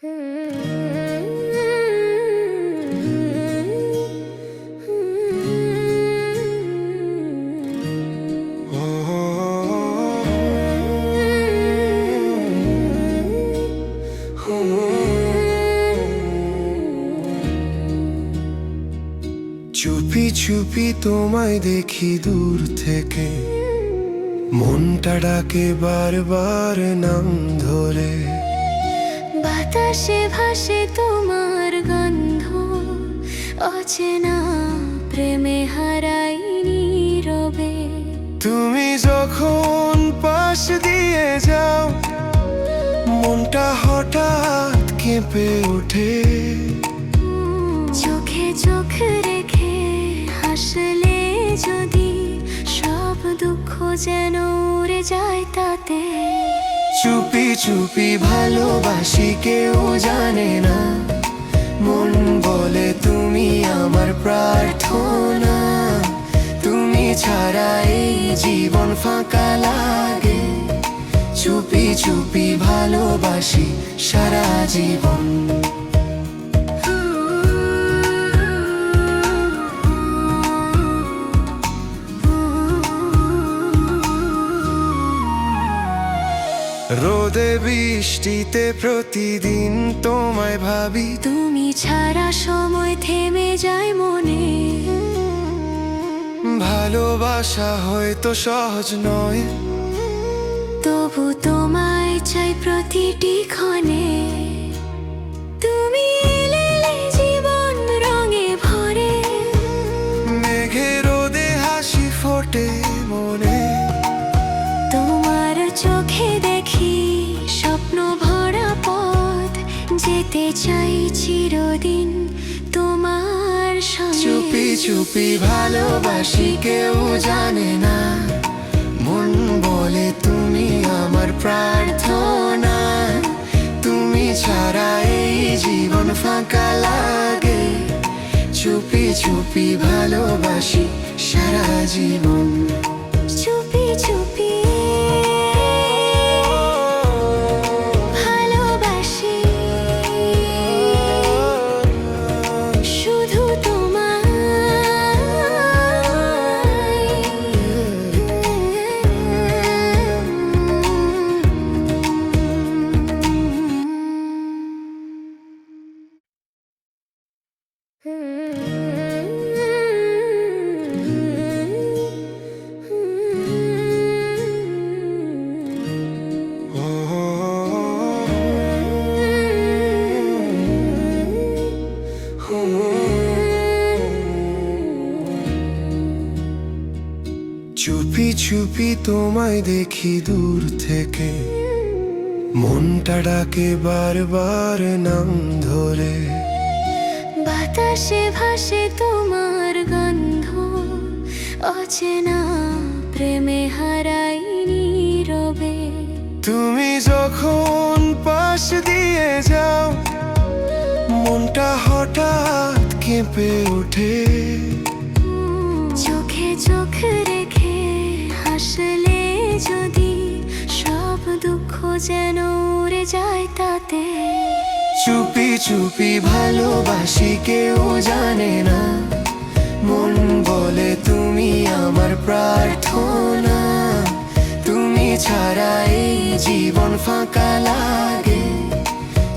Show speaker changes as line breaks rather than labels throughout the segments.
চুপি চুপি তোমায় দেখি দূর থেকে। মনটা ডাকে বারবার নাম ধরে।
বাতাসে ভাসে তোমার গন্ধ। অচেনা প্রেমে হারাই নীরবে।
তুমি যখন পাশ দিয়ে যাও মনটা হঠাৎ কেঁপে ওঠে।
চোখে চোখ রেখে হাসলে যদি সব দুঃখ যেন উড়ে যায়
চুপি চুপি ভালোবাসি, কেউ জানে না। মন বলে তুমি আমার প্রার্থনা। তুমি ছাড়া এই জীবন ফাঁকা লাগে। চুপি চুপি ভালোবাসি সারা জীবন। রোদে বৃষ্টিতে প্রতিদিন তোমায় ভাবি।
তুমি ছাড়া সময় থেমে যায় মনে।
ভালোবাসা হয়তো সহজ নয়।
তবু তোমায় চাই প্রতিটি ক্ষণে। যেতে চাই চিরদিন তোমার
চুপি চুপি ভালোবাসি, কেউ জানে না। মন বলে তুমি আমার প্রার্থনা। তুমি ছাড়া এই জীবন ফাঁকা লাগে। চুপি চুপি ভালোবাসি সারা জীবন।
চুপি চুপি
তোমায় দেখি দূর থেকে। মনটা ডাকে বারবার নাম ধরে।
বাতাসে ভাসে তোমার গন্ধ। অচেনা প্রেমে হারাই নীরবে।
তুমি যখন পাশ দিয়ে যাও মনটা হঠাৎ কেঁপে ওঠে।
হাসলে যদি সব দুঃখ যেন উড়ে যায় তাতে,
চুপি চুপি ভালোবাসি কেউ জানে না। মন বলে তুমি আমার প্রার্থনা, তুমি ছাড়া এই জীবন ফাঁকা লাগে।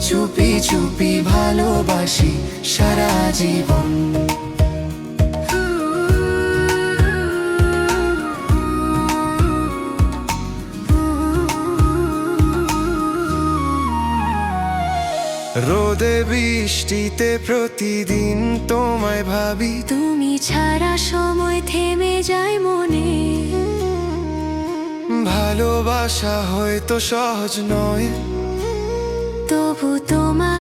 চুপি চুপি ভালোবাসি সারা জীবন। রোদে বৃষ্টিতে প্রতিদিন তোমায় ভাবি।
তুমি ছাড়া সময় থেমে যায় মনে।
ভালোবাসা হয়তো সহজ নয়।
তবু তোমার